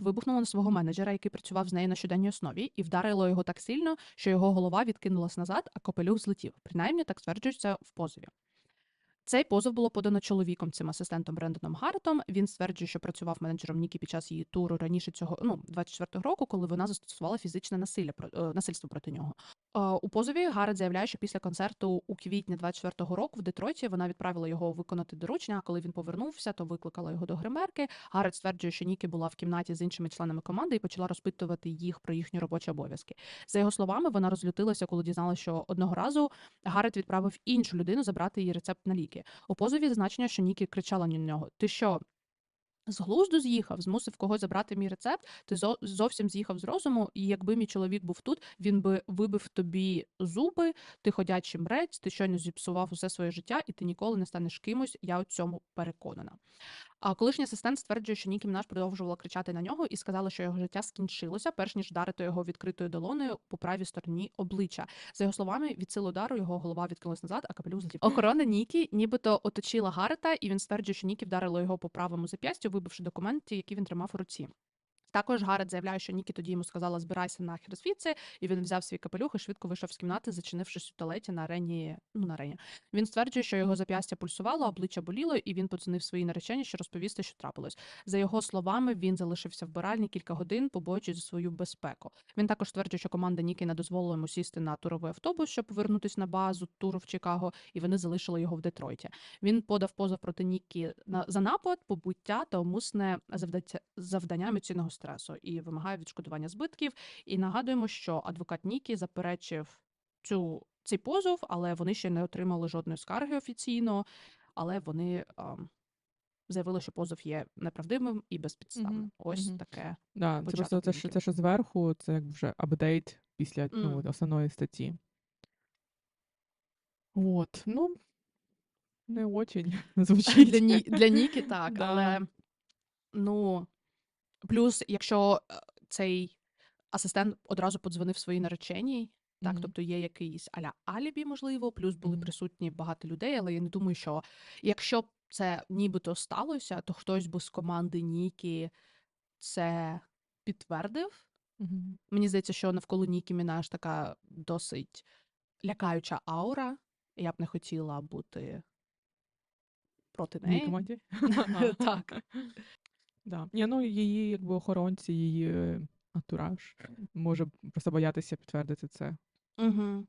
вибухнула на свого менеджера, який працював з нею на щоденній основі, і вдарило його так сильно, що його голова відкинулась назад, а копелюх злетів. Принаймні так стверджується в позові. Цей позов було подано чоловіком, цим асистентом Брендоном Гартом. Він стверджує, що працював менеджером Нікі під час її туру раніше цього, ну 24-го року, коли вона застосувала фізичне насилля е, насильство проти нього. У позові Гаррет заявляє, що після концерту у квітні 24-го року в Детройті вона відправила його виконати доручення. А коли він повернувся, то викликала його до гримерки. Гаррет стверджує, що Нікі була в кімнаті з іншими членами команди і почала розпитувати їх про їхні робочі обов'язки. За його словами, вона розлютилася, коли дізналася, що одного разу Гаррет відправив іншу людину забрати її рецепт на ліки. У позові зазначення, що Нікі кричала на нього: Ти що? З глузду з'їхав, змусив когось забрати мій рецепт. Ти зовсім з'їхав з розуму, і якби мій чоловік був тут, він би вибив тобі зуби, ти ходячий мрець, ти щойно зіпсував усе своє життя, і ти ніколи не станеш кимось. Я у цьому переконана. А колишній асистент стверджує, що Нікі Мінаш продовжувала кричати на нього і сказала, що його життя скінчилося, перш ніж вдарити його відкритою долоною по правій стороні обличчя. За його словами, від сили удару його голова відкинулась назад, а капелюх злетів. Охорона Нікі нібито оточила Гарета, і він стверджує, що Нікі вдарила його по правому зап'ястю, вибивши документи, які він тримав у руці. Також Гарет заявляє, що Нікі тоді йому сказала збирайся нахер звідси, і він взяв свій капелюх і швидко вийшов з кімнати, зачинившись у туалеті на арені. Ну на арені. Він стверджує, що його зап'ястя пульсувало, обличчя боліло, і він подзвонив своїй нареченій, що розповісти, що трапилось. За його словами, він залишився в биральні кілька годин, побоюючись за свою безпеку. Він також стверджує, що команда Ніки не дозволила йому сісти на туровий автобус, щоб повернутися на базу туру в Чикаго, і вони залишили його в Детройті. Він подав позов проти Нікі на за напад, побуття та умисне завдання емоційного стресу і вимагає відшкодування збитків. І нагадуємо, що адвокат Нікі заперечив цю цей позов, але вони ще не отримали жодної скарги офіційно. Але вони ам, заявили, що позов є неправдивим і безпідставним. Мгм, Ось мгм. таке. Да, це просто те, що, те, що зверху, це як вже апдейт після ну, Мгм. от основної статті. От, ну, не очень звучить. Для, Ні, для Нікі так, Да. але ну плюс, якщо е, цей асистент одразу подзвонив своїй нареченій. Так, Мгм. тобто є якийсь аля алібі, можливо, плюс були Мгм. присутні багато людей, але я не думаю, що якщо б це нібито сталося, то хтось би з команди Нікі це підтвердив. Мгм. Мені здається, що навколо Нікі Мінаш така досить лякаюча аура. Я б не хотіла бути проти неї. Так. Да. Ні, ну її якби охоронці, її е, антураж може просто боятися підтвердити це. Угу.